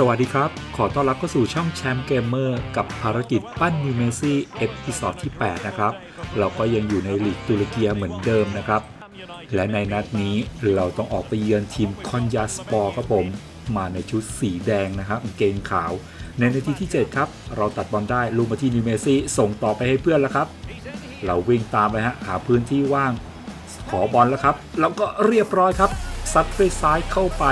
สวัสดีครับ ขอต้อนรับเข้าสู่ช่องแชมป์เกมเมอร์กับภารกิจปั้นนิวเมซี่เอพิซอดที่ 8 นะครับ เราก็ยังอยู่ในลีกตุรกีเหมือนเดิมนะครับ และในนัดนี้เราต้องออกไปเยือนทีมคอนยาสปอร์ครับผม มาในชุดสีแดงนะครับเกงขาว ในนาทีที่ 7 ครับ เราตัดบอลได้ลูมาที่นิวเมซี่ส่งต่อไปให้เพื่อนแล้วครับ เราวิ่งตามไปฮะหาพื้นที่ว่างขอบอลแล้วครับ แล้วก็เรียบร้อยครับซัดด้วยซ้ายเข้าไป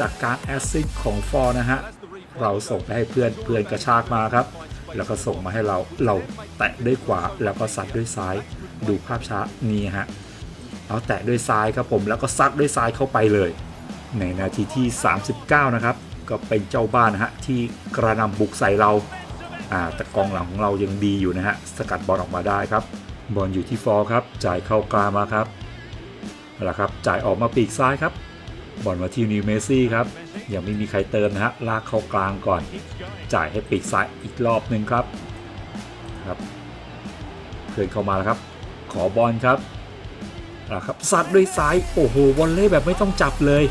จากการแอสซิสของฟอร์นะฮะ เราส่งไปให้เพื่อนเพื่อนกระชากมาครับ แล้วก็ส่งมาให้เราเราแตะด้วยขวาแล้วก็ซัดด้วยซ้าย ดูภาพช้านี่ฮะเอาแตะด้วยซ้ายครับผมแล้วก็ซัดด้วยซ้ายเข้าไปเลย ในนาทีที่ 39 นะครับ ก็เป็นเจ้าบ้านนะฮะที่กระนำบุกใส่เราอ่าแต่กองหลังของเรายังดีอยู่นะฮะสกัดบอลออกมาได้ครับ บอลอยู่ที่ฟอร์ครับจ่ายเข้ากลางมาครับเอาละครับจ่ายออกมาปีกซ้ายครับ บอลมาที่นิวเมซี่ครับ ยังไม่มีใครเติมนะฮะ ลากเข้ากลางก่อน จ่ายให้ปีกซ้ายอีกรอบหนึ่งครับ ครับเพื่อนเข้ามาแล้วครับ ขอบอลครับเอาละครับซัดด้วยซ้าย โอ้โหวอลเล่แบบไม่ต้องจับเลย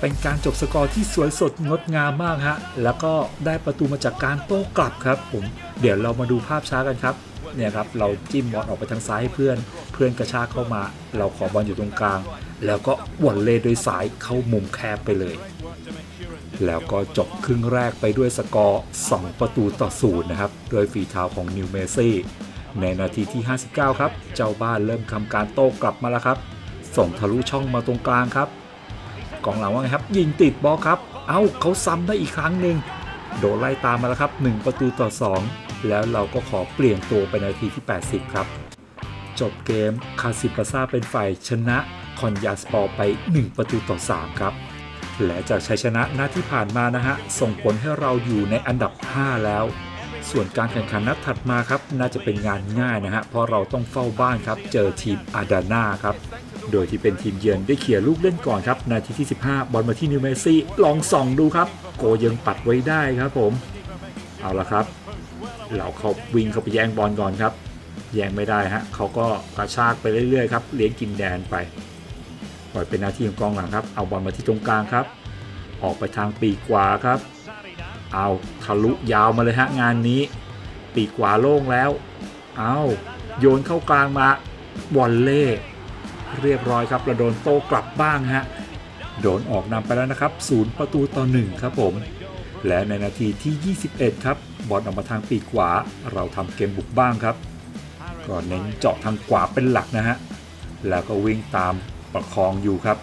เป็นการจบสกอร์ที่สวยสดงดงามมากฮะ แล้วก็ได้ประตูมาจากการโต้กลับครับผม เดี๋ยวเรามาดูภาพช้ากันครับ เนี่ยครับ เราจิ้มบอลออกไปทางซ้ายให้เพื่อน เพื่อนกระชากเข้ามา เราขอบอลอยู่ตรงกลาง แล้วก็วอลเล่ด้วยสายเข้ามุมแคบไปเลย แล้วก็จบครึ่งแรกไปด้วยสกอร์ 2 ประตูต่อศูนย์นะครับ โดยฝีเท้าของนิวเมซี่ในนาทีที่ 59 ครับ เจ้าบ้านเริ่มทำการโต้กลับมาแล้วครับ ส่งทะลุช่องมาตรงกลางครับ กองหลังว่าไงครับ ยิงติดบอลครับ เอ้าเขาซ้ำได้อีกครั้งหนึ่งโดนไล่ตามมาแล้วครับ 1 ประตูต่อ 2 แล้วเราก็ขอเปลี่ยนตัวไปนาทีที่ 80 ครับ จบเกมคาซิปาซาเป็นฝ่ายชนะคอนยาสปอร์ไป 1 ประตูต่อ 3 ครับ และจากชัยชนะนัดที่ผ่านมานะฮะ ส่งผลให้เราอยู่ในอันดับ 5 แล้ว ส่วนการแข่งขันนัดถัดมาครับ น่าจะเป็นงานง่ายนะฮะ เพราะเราต้องเฝ้าบ้านครับ เจอทีมอาดาน่าครับ โดยที่เป็นทีมเยือนได้เขี่ยลูกเล่นก่อนครับ นาทีที่ 15 บอลมาที่นิวเมซี่ ลองส่องดูครับ โกยังปัดไว้ได้ครับผม เอาละครับ เราเขาวิ่งเข้าไปแย่งบอลก่อนครับ แย่งไม่ได้ฮะเขาก็กระชากไปเรื่อยๆครับเลี้ยงกินแดนไปปล่อยเป็นหน้าที่ของกองหลังครับ เอาบอลมาที่ตรงกลางครับ ออกไปทางปีกขวาครับ เอาทะลุยาวมาเลยฮะงานนี้ ปีกขวาโล่งแล้ว เอาโยนเข้ากลางมาวอลเล่เรียบร้อยครับเราโดนโต้กลับบ้างฮะโดนออกนำไปแล้วนะครับศูนย์ประตูต่อหนึ่งครับผม และในนาทีที่ 21 ครับ บอลออกมาทางปีกขวา เราทำเกมบุกบ้างครับ ก็เน้นเจาะทางขวาเป็นหลักนะฮะ แล้วก็วิ่งตามประคองอยู่ครับ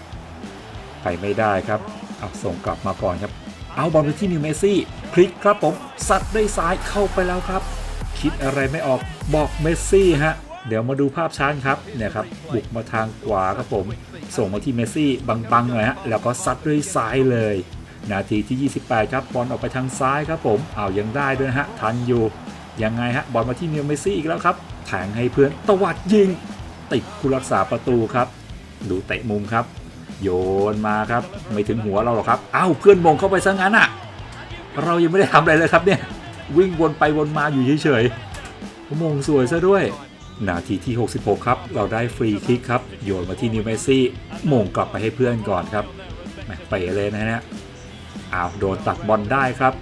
ไปไม่ได้ครับเอาส่งกลับมาก่อนครับ เอาบอลไปที่นิวเมซี่พลิกครับผมสัดด้วยซ้ายเข้าไปแล้วครับ คิดอะไรไม่ออกบอกเมสซี่ฮะเดี๋ยวมาดูภาพช้าครับเนี่ยครับบุกมาทางขวาครับผม ส่งมาที่เมสซี่บังๆหน่อยฮะแล้วก็ซัดด้วยซ้ายเลย นาทีที่ 28 ครับบอลออกไปทางซ้ายครับผมเอายังได้ด้วยนฮะทันอยู่ยังไงฮะบอลมาที่นิวเมซี่อีกแล้วครับ แทงให้เพื่อนตวัดยิง ติดผู้รักษาประตูครับ ดูเตะมุมครับ โยนมาครับ ไม่ถึงหัวเราหรอกครับ เอ้าเพื่อนมงเข้าไปซะงั้นอะ เรายังไม่ได้ทำอะไรเลยครับเนี่ย วิ่งวนไปวนมาอยู่เฉยๆมงสวยซะด้วย นาทีที่ 66 ครับ เราได้ฟรีคิกครับ โยนมาที่นิวเมซี่มงกลับไปให้เพื่อนก่อนครับแหมเป๋เลยนะฮะอ้าวโดนตัดบอลได้ครับ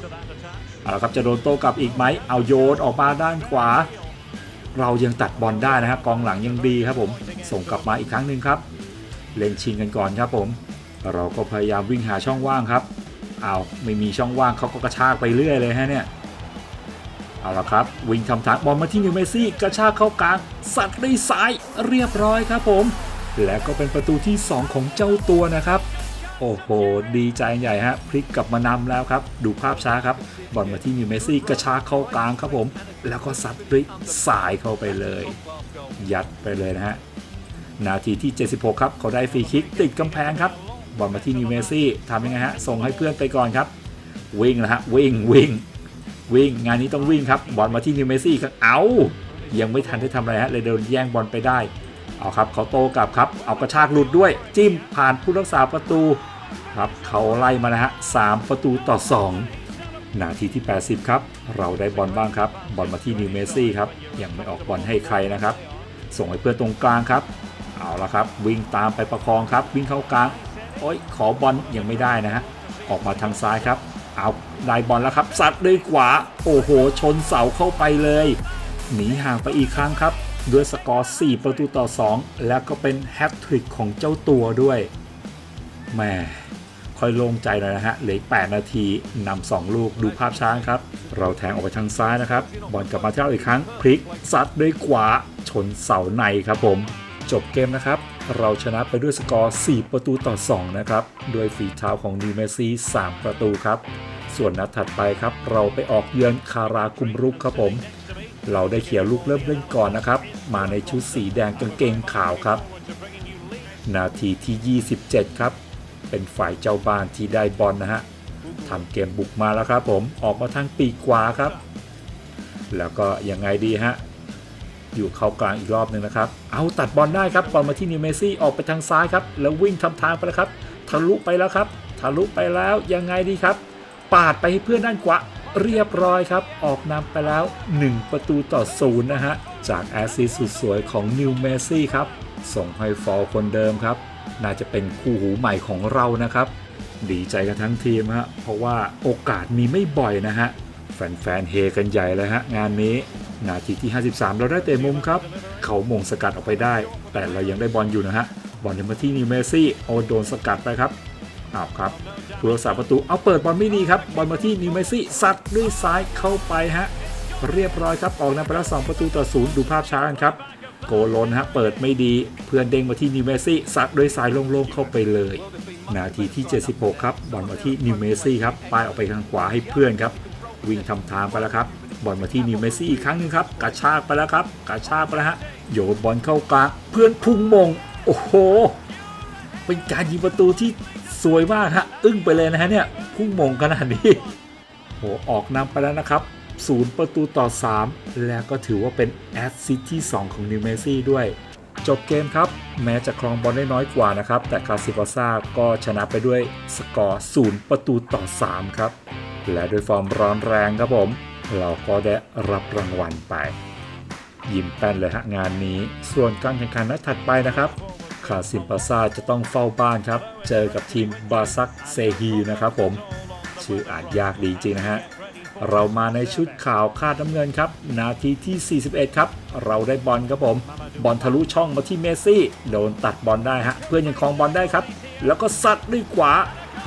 เอาละครับจะโดนโต้กลับอีกไหมเอาโยนออกมาด้านขวา เรายังตัดบอลได้นะฮะกองหลังยังดีครับผมส่งกลับมาอีกครั้งหนึ่งครับ เล่นชิงกันก่อนครับผม เราก็พยายามวิ่งหาช่องว่างครับเอาไม่มีช่องว่างเขาก็กระชากไปเรื่อยเลยฮะเนี่ยเอาละครับ วิ่งทำทางบอลมาที่นิวเมซี่กระชากเข้ากลางสัดด้วยซ้ายเรียบร้อยครับผม และก็เป็นประตูที่ 2 ของเจ้าตัวนะครับ โอ้โห ดีใจใหญ่ฮะ พลิกกลับมานำแล้วครับ ดูภาพช้าครับ บอลมาที่นิวเมซี่กระชากเข้ากลางครับผม แล้วก็ซัดด้วยสายเข้าไปเลย ยัดไปเลยนะฮะ นาทีที่ 76 ครับ เขาได้ฟรีคิกติดกำแพงครับ บอลมาที่นิวเมซี่ทำยังไงฮะ ส่งให้เพื่อนไปก่อนครับ วิ่งนะฮะ วิ่งวิ่งวิ่ง งานนี้ต้องวิ่งครับ บอลมาที่นิวเมซี่ครับ เอายังไม่ทันได้ทำอะไรฮะ เลยโดนแย่งบอลไปได้ เอาครับเขาโตกลับครับ เอากระชากหลุดด้วยจิ้มผ่านผู้รักษาประตูครับเขาไล่มานะฮะสามประตูต่อ 2 นาทีที่ 80 ครับ เราได้บอลบ้างครับ บอลมาที่นิวเมซี่ครับ ยังไม่ออกบอลให้ใครนะครับ ส่งให้เพื่อนตรงกลางครับ เอาละครับ วิ่งตามไปประคองครับ วิ่งเข้ากลางโอ้ยขอบอลยังไม่ได้นะฮะ ออกมาทางซ้ายครับ เอาได้บอลแล้วครับซัดด้วยขวา โอ้โห ชนเสาเข้าไปเลย หนีห่างไปอีกครั้งครับ ด้วยสกอร์ 4 ประตูต่อ 2 แล้วก็เป็นแฮตทริกของเจ้าตัวด้วยแหม่ค่อยโล่งใจหน่อยนะฮะ เหลือ 8 นาทีนำ2ลูกดูภาพช้างครับ เราแทงออกไปทางซ้ายนะครับ บอลกลับมาที่เราอีกครั้ง พลิกซัดด้วยขวา ชนเสาในครับผม จบเกมนะครับ เราชนะไปด้วยสกอร์ 4 ประตูต่อ 2 นะครับ โดยฝีเท้าของนิเมซี่ 3 ประตูครับ ส่วนนัดถัดไปครับ เราไปออกเยือนคาราคุมรุกครับผม เราได้เขียลูกเริ่มเล่นก่อนนะครับ มาในชุดสีแดงกางเกงขาวครับ นาทีที่ 27 ครับ เป็นฝ่ายเจ้าบ้านที่ได้บอลนะฮะทำเกมบุกมาแล้วครับผมออกมาทางปีกขวาครับ แล้วก็ยังไงดีฮะอยู่เข้ากลางอีกรอบหนึ่งนะครับ เอาตัดบอลได้ครับบอลมาที่นิวเมซี่ออกไปทางซ้ายครับ แล้ววิ่งทำทางไปแล้วครับ ทะลุไปแล้วครับ ทะลุไปแล้วยังไงดีครับ ปาดไปให้เพื่อนด้านขวา เรียบร้อยครับ ออกนำไปแล้ว 1 ประตูต่อศูนย์นะฮะ จากแอสซิสต์สุดสวยของนิวเมซี่ครับ ส่งให้ฟอลคนเดิมครับ น่าจะเป็นคู่หูใหม่ของเรานะครับ ดีใจกันทั้งทีมฮะ เพราะว่าโอกาสมีไม่บ่อยนะฮะ แฟนๆเฮกันใหญ่เลยฮะ งานนี้ นาทีที่ 53 เราได้เตะมุมครับ เขามงสกัดออกไปได้ แต่เรายังได้บอลอยู่นะฮะบอลยังมาที่นิวเมซี่โอโดนสกัดไปครับ อ้าวครับผู้รักษาประตูเอาเปิดบอลไม่ดีครับบอลมาที่นิวเมซี่ซัดด้วยซ้ายเข้าไปฮะเรียบร้อยครับออกนำไปแล้ว2ประตูต่อศูนย์ดูภาพช้ากันครับโกลนฮะเปิดไม่ดีเพื่อนเด้งมาที่นิวเมซี่ซัดด้วยซ้ายโล่งๆเข้าไปเลย นาทีที่ 76 ครับบอลมาที่นิวเมซี่ครับปายออกไปทางขวาให้เพื่อนครับ วิ่งทำทางไปแล้วครับบอลมาที่นิวเมซี่อีกครั้งหนึงครับกระชากไปแล้วครับกระชากไปแล้วฮะโยนบอลเข้ากลางเพื่อนพุ่งมง โอ้โห เป็นการยิงประตูที่ สวยมากฮะ อึ้งไปเลยนะฮะเนี่ย พุ่งมงขนาดนี้โหออกนำไปแล้วนะครับศูนย์ประตูต่อ 3 แล้วก็ถือว่าเป็นแอสซิตที่ 2 ของนิวเมซี่ด้วย จบเกมครับ แม้จะครองบอลได้น้อยกว่านะครับ แต่คาซิโกซาก็ชนะไปด้วยสกอร์ 0 ประตูต่อ 3 ครับ และด้วยฟอร์มร้อนแรงครับผม เราก็ได้รับรางวัลไป ยิ้มแป้นเลยฮะงานนี้ ส่วนการแข่งขันนัดถัดไปนะครับ คาซิมปาซาจะต้องเฝ้าบ้านครับ เจอกับทีมบาซักเซฮีนะครับผม ชื่ออ่านยากดีจริงนะฮะ เรามาในชุดข่าวคาดน้ำเงินครับ นาทีที่ 41 ครับ เราได้บอลครับผม บอลทะลุช่องมาที่เมสซี่ โดนตัดบอลได้ฮะ เพื่อนยังครองบอลได้ครับ แล้วก็ซัดด้วยขวา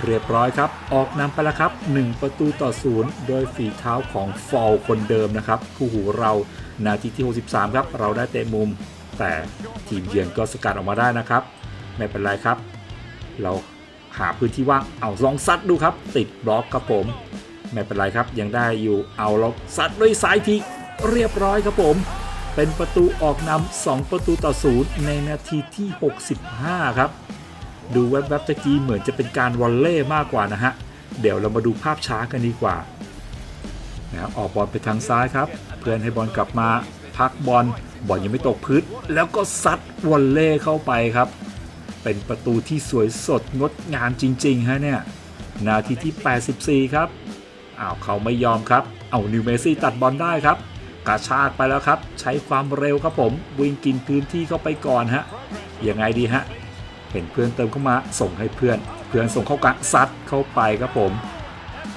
เรียบร้อยครับ ออกนำไปแล้วครับ 1 ประตูต่อศูนย์โดยฝีเท้าของฟอลคนเดิมนะครับคู่หูเรา นาทีที่ 63 ครับ เราได้เตะมุม แต่ทีมเยือนก็สกัดออกมาได้นะครับ ไม่เป็นไรครับ เราหาพื้นที่ว่างเอาลองซัดดูครับ ติดบล็อกครับผม ไม่เป็นไรครับยังได้อยู่เอาเราซัดด้วยซ้ายทีเรียบร้อยครับผม เป็นประตูออกนำ2ประตูต่อศูนย์ในนาทีที่ 65 ครับ ดูแวบๆตะกี้เหมือนจะเป็นการวอลเล่มากกว่านะฮะเดี๋ยวเรามาดูภาพช้ากันดีกว่านะออกบอลไปทางซ้ายครับ เพื่อนให้บอลกลับมา พักบอลบอลยังไม่ตกพื้นแล้วก็ซัดวอลเล่เข้าไปครับ เป็นประตูที่สวยสดงดงามจริงๆฮะเนี่ยนาทีที่ 84 ครับอ้าวเขาไม่ยอมครับ เอานิวเมซี่ตัดบอลได้ครับกระชากไปแล้วครับ ใช้ความเร็วครับผม วิ่งกินพื้นที่เข้าไปก่อนฮะยังไงดีฮะเห็นเพื่อนเติมเข้ามาส่งให้เพื่อน เพื่อนส่งเข้ากลางซัดเข้าไปครับผม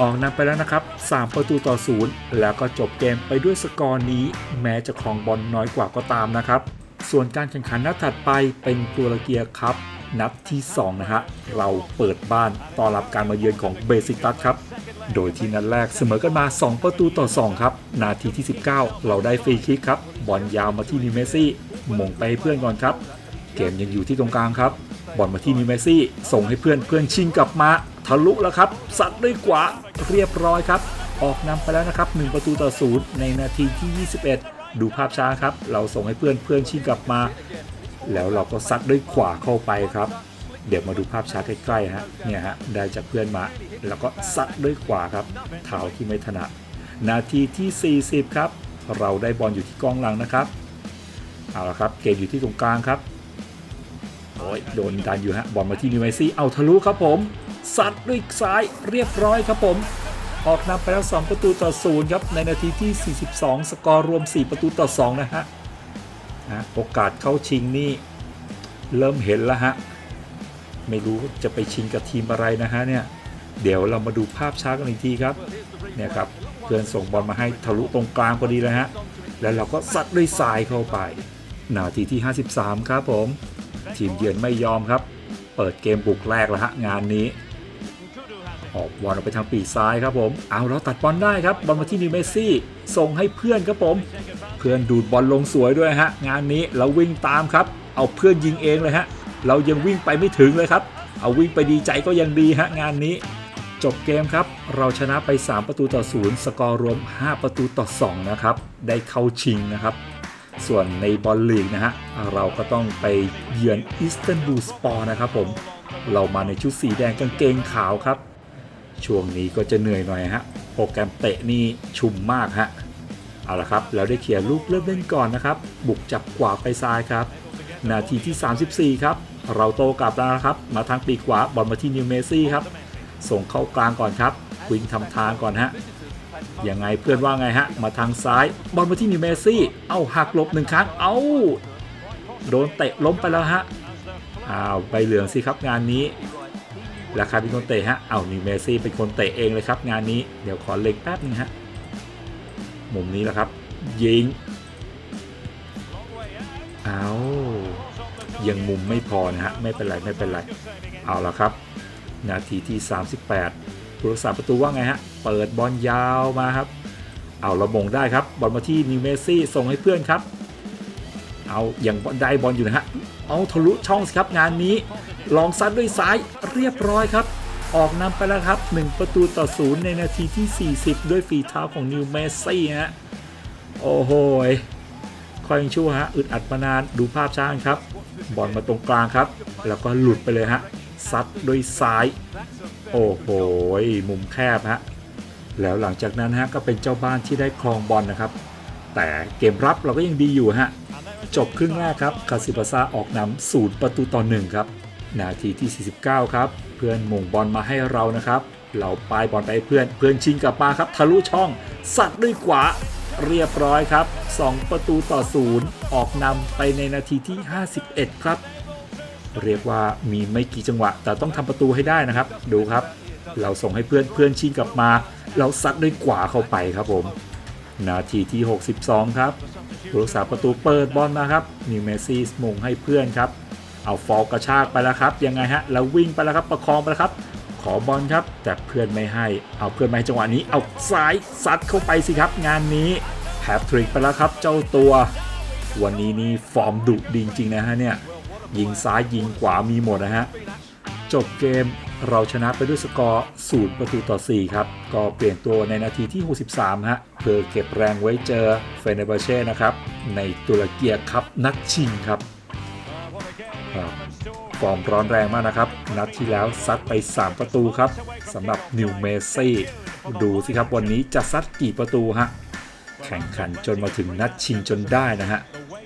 ออกนำไปแล้วนะครับ 3 ประตูต่อศูนย์แล้วก็จบเกมไปด้วยสกอร์นี้ แม้จะครองบอลน้อยกว่าก็ตามนะครับ ส่วนการแข่งขันนัดถัดไปเป็นตัวลเกียร์ครับนัดที่ 2 นะฮะ เราเปิดบ้านต้อนรับการมาเยือนของเบสิตัสครับ โดยที่นัดแรกเสมอกันมา 2 ประตูต่อ 2 ครับ นาทีที่ 19 เราได้ฟรีคิกครับ บอลยาวมาที่นิเมซี่มงไปเพื่อนก่อนครับ เกมยังอยู่ที่ตรงกลางครับ บอลมาที่นิวเมซี่ ส่งให้เพื่อนเพื่อนชิงกลับมา ทะลุแล้วครับ สัดด้วยขวาเรียบร้อยครับ ออกนำไปแล้วนะครับ 1 ประตูต่อศูนย์ในนาทีที่ 21 ดูภาพช้าครับ เราส่งให้เพื่อนเพื่อนชิงกลับมา แล้วเราก็ซัดด้วยขวาเข้าไปครับ เดี๋ยวมาดูภาพช้าใกล้ๆฮะเนี่ยฮะได้จากเพื่อนมา แล้วก็ซัดด้วยขวาครับเท้าที่ไม่ถนัดนาทีที่ 40 ครับ เราได้บอลอยู่ที่กองหลังนะครับเอาละครับ เกมอยู่ที่ตรงกลางครับ อ้ยโดนดันอยู่ฮะบอลมาที่นิวเมซี่เอาทะลุครับผมซัดด้วยซ้ายเรียบร้อยครับผม ออกนำไปแล้ว 2 ประตูต่อศูนย์ครับในนาทีที่ 42 สกอร์รวม 4 ประตูต่อ 2 นะฮะนะโอกาสเข้าชิงนี่ เริ่มเห็นแล้วฮะ ไม่รู้จะไปชิงกับทีมอะไรนะฮะเนี่ย เดี๋ยวเรามาดูภาพช้ากันอีกทีครับ เนี่ยครับเพื่อนส่งบอลมาให้ทะลุตรงกลางพอดีเลยฮะ แล้วเราก็ซัดด้วยทรายเข้าไป นาทีที่ 53 ครับผม ทีมเยือนไม่ยอมครับ เปิดเกมบุกแรกแล้วฮะงานนี้ ออกบอลออกไปทางปีกซ้ายครับผมเอาเราตัดบอลได้ครับบอลมาที่นิวเมซี่ส่งให้เพื่อนครับผม เพื่อนดูดบอลลงสวยด้วยฮะ งานนี้เราวิ่งตามครับ เอาเพื่อนยิงเองเลยฮะ เรายังวิ่งไปไม่ถึงเลยครับ เอาวิ่งไปดีใจก็ยังดีฮะงานนี้จบเกมครับ เราชนะไป 3 ประตูต่อ 0 สกอร์รวม 5 ประตูต่อ 2 นะครับ ได้เข้าชิงนะครับ ส่วนในบอลลีกนะฮะเราก็ต้องไปเยือนอิสตันบูลสปอร์นะครับผมเรามาในชุดสีแดงกางเกงขาวครับ ช่วงนี้ก็จะเหนื่อยหน่อยฮะโปรแกรมเตะนี่ชุ่มมากฮะเอาละครับแล้วได้เขียนลูกเริ่มเล่นก่อนนะครับ บุกจับขวาไปซ้ายครับ นาทีที่ 34 ครับ เราโตกลับแล้วนะครับ มาทางปีกขวาบอลมาที่นิวเมซี่ครับ ส่งเข้ากลางก่อนครับ วิ่งทำทางก่อนฮะ ยังไงเพื่อนว่าไงฮะ มาทางซ้าย บอลมาที่นิวเมซี่ เอ้าหักหลบหนึ่งครั้ง เอ้าโดนเตะล้มไปแล้วฮะ อ้าวใบเหลืองสิครับงานนี้ราคาเป็นคนเตะฮะ เอานิวเมซี่เป็นคนเตะเองเลยครับ งานนี้ เดี๋ยวขอเล็งแป๊บนึงฮะ มุมนี้แหละครับ ยิง เอายังมุมไม่พอนะฮะ ไม่เป็นไรไม่เป็นไร เอาละครับ นาทีที่ 38 ผู้รักษาประตูว่าไงฮะ เปิดบอลยาวมาครับ เอาเรามงได้ครับ บอลมาที่นิวเมซี่ส่งให้เพื่อนครับ เอาอย่างได้บอลอยู่นะฮะ เอาทะลุช่องสิครับงานนี้ ลองซัดด้วยซ้ายเรียบร้อยครับ ออกนำไปแล้วครับ 1 ประตูต่อศูนย์ในนาทีที่ 40 ด้วยฝีเท้าของนิวเมซี่ฮะ โอ้โหคอยชั่วฮะอึดอัดมานานดูภาพช้ากันครับ บอลมาตรงกลางครับ แล้วก็หลุดไปเลยฮะซัดด้วยซ้าย โอ้โหมุมแคบฮะแล้วหลังจากนั้นฮะก็เป็นเจ้าบ้านที่ได้ครองบอลนะครับ แต่เกมรับเราก็ยังดีอยู่ฮะจบครึ่งแรกครับคาซิบาซาออกนำศูนย์ประตูต่อหนึ่งครับ นาทีที่ 49 ครับ เพื่อนมงบอลมาให้เรานะครับ เราปลายบอลไปเพื่อนเพื่อนชิงกลับมาครับ ทะลุช่อง สัดด้วยขวา เรียบร้อยครับ 2 ประตูต่อศูนย์ออกนำไปในนาทีที่ 51 ครับ เรียกว่ามีไม่กี่จังหวะ แต่ต้องทำประตูให้ได้นะครับ ดูครับ เราส่งให้เพื่อนเพื่อนชิงกลับมา เราซัดด้วยขวาเข้าไปครับผม นาทีที่ 62 ครับรักษาประตูเปิดบอลมาครับนิวเมซี่มงให้เพื่อนครับ เอาฟอลกระชากไปแล้วครับ ยังไงฮะแล้ววิ่งไปแล้วครับประคองไปแล้วครับ ขอบอลครับ แต่เพื่อนไม่ให้ เอาเพื่อนมาให้จังหวะนี้ เอาซ้ายซัดเข้าไปสิครับ งานนี้แฮตทริกไปแล้วครับ เจ้าตัว วันนี้นี่ฟอร์มดุดีจริงๆนะฮะเนี่ย ยิงซ้ายยิงขวามีหมดนะฮะ จบเกมเราชนะไปด้วยสกอร์0ประตูต่อ 4 ครับ ก็เปลี่ยนตัวในนาทีที่ 63 ฮะ เพื่อเก็บแรงไว้เจอเฟเนเบเช่นะครับ ในตุรกีครับนัดชิงครับครับฟอร์มร้อนแรงมากนะครับ นัดที่แล้วซัดไป 3 ประตูครับสำหรับนิวเมซี่ดูสิครับวันนี้จะซัดกี่ประตูฮะ แข่งขันจนมาถึงนัดชิงจนได้นะฮะ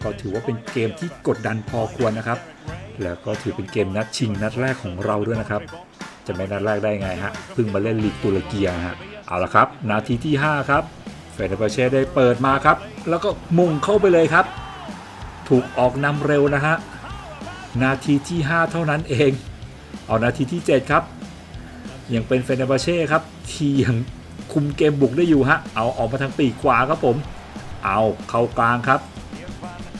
ก็ถือว่าเป็นเกมที่กดดันพอควรนะครับ แล้วก็ถือเป็นเกมนัดชิงนัดแรกของเราด้วยนะครับ จะไม่นัดแรกได้ไงฮะเพิ่งมาเล่นลีกตุรกีฮะเอาละครับ นาทีที่ 5 ครับเฟเดเบเช่ได้เปิดมาครับ แล้วก็มุ่งเข้าไปเลยครับ ถูกออกนำเร็วนะฮะนาทีที่ 5 เท่านั้นเอง เอานาทีที่ 7 ครับ ยังเป็นเฟเนบาเช่ครับ ที่ยังคุมเกมบุกได้อยู่ฮะ เอาออกมาทางปีกขวาครับผม เอาเข้ากลางครับ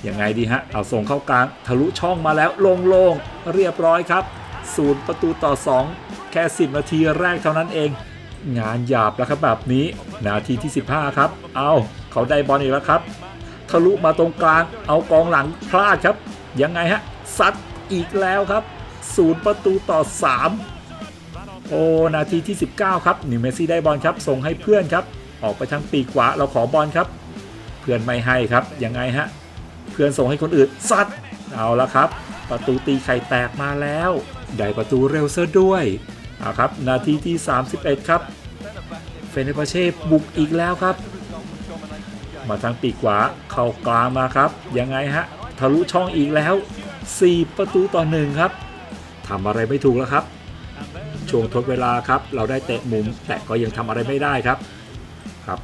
ยังไงดีฮะ เอาส่งเข้ากลางทะลุช่องมาแล้วโลงเรียบร้อยครับศูนย์ประตูต่อ 2 แค่ 10 นาทีแรกเท่านั้นเอง งานหยาบแล้วครับแบบนี้ นาทีที่ 15 ครับ เอาเขาได้บอลอีกแล้วครับ ทะลุมาตรงกลาง เอากองหลังพลาดครับ ยังไงฮะซัดอีกแล้วครับศูนย์ประตูต่อ 3 โอ้นาทีที่ 19 ครับนิวเมซี่ได้บอลครับ ส่งให้เพื่อนครับ ออกไปทางปีกขวาเราขอบอลครับ เพื่อนไม่ให้ครับยังไงฮะ พื่อนส่งให้คนอื่นซัดเอาละครับ ประตูตีไข่แตกมาแล้ว ได้ประตูเร็วซะด้วยเอาครับ นาทีที่ 31 ครับ เฟเนปาเช่บุกอีกแล้วครับ มาทางปีกขวาเข้ากลางมาครับ ยังไงฮะ ทะลุช่องอีกแล้ว 4 ประตูต่อหนึ่งครับทำอะไรไม่ถูกแล้วครับ ช่วงทดเวลาครับ เราได้เตะมุม แต่ก็ยังทำอะไรไม่ได้ครับครับ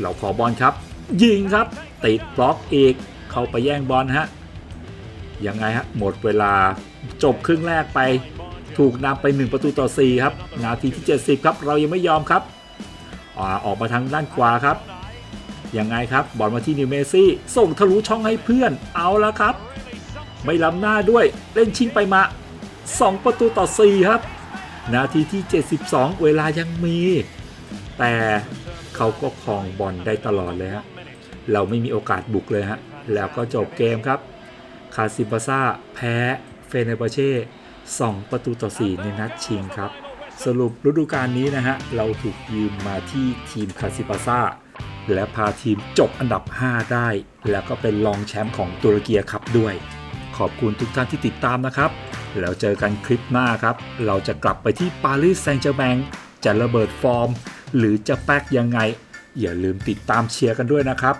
เราขอบอลครับ ยิงครับ ติดบล็อกอีก เข้าไปแย่งบอลฮะยังไงฮะหมดเวลาจบครึ่งแรกไป ถูกนำไป 1 ประตูต่อ 4 ครับ นาทีที่ 70 ครับ เรายังไม่ยอมครับอออกมาทางด้านขวาครับยังไงครับบอลมาที่นิวเมซี่ ส่งทะลุช่องให้เพื่อนเอาแล้วครับ ไม่ล้ำหน้าด้วยเล่นชิงไปมา 2 ประตูต่อ 4 ครับ นาทีที่ 72 เวลายังมี แต่เขาก็ครองบอลได้ตลอดเลยฮะเราไม่มีโอกาสบุกเลยฮะ แล้วก็จบเกมครับ คาซิบาซ่าแพ้เฟเนเบเช่2ประตูต่อ 4 ในนัดชิงครับ สรุปฤดูกาลนี้นะฮะ เราถูกยืมมาที่ทีมคาซิบาซ่า และพาทีมจบอันดับ 5 ได้ แล้วก็เป็นรองแชมป์ของตุรกีครับด้วย ขอบคุณทุกท่านที่ติดตามนะครับ แล้วเจอกันคลิปหน้าครับ เราจะกลับไปที่ปารีสแซงต์แชร์แมงจะระเบิดฟอร์ม หรือจะแป๊กยังไง อย่าลืมติดตามเชียร์กันด้วยนะครับ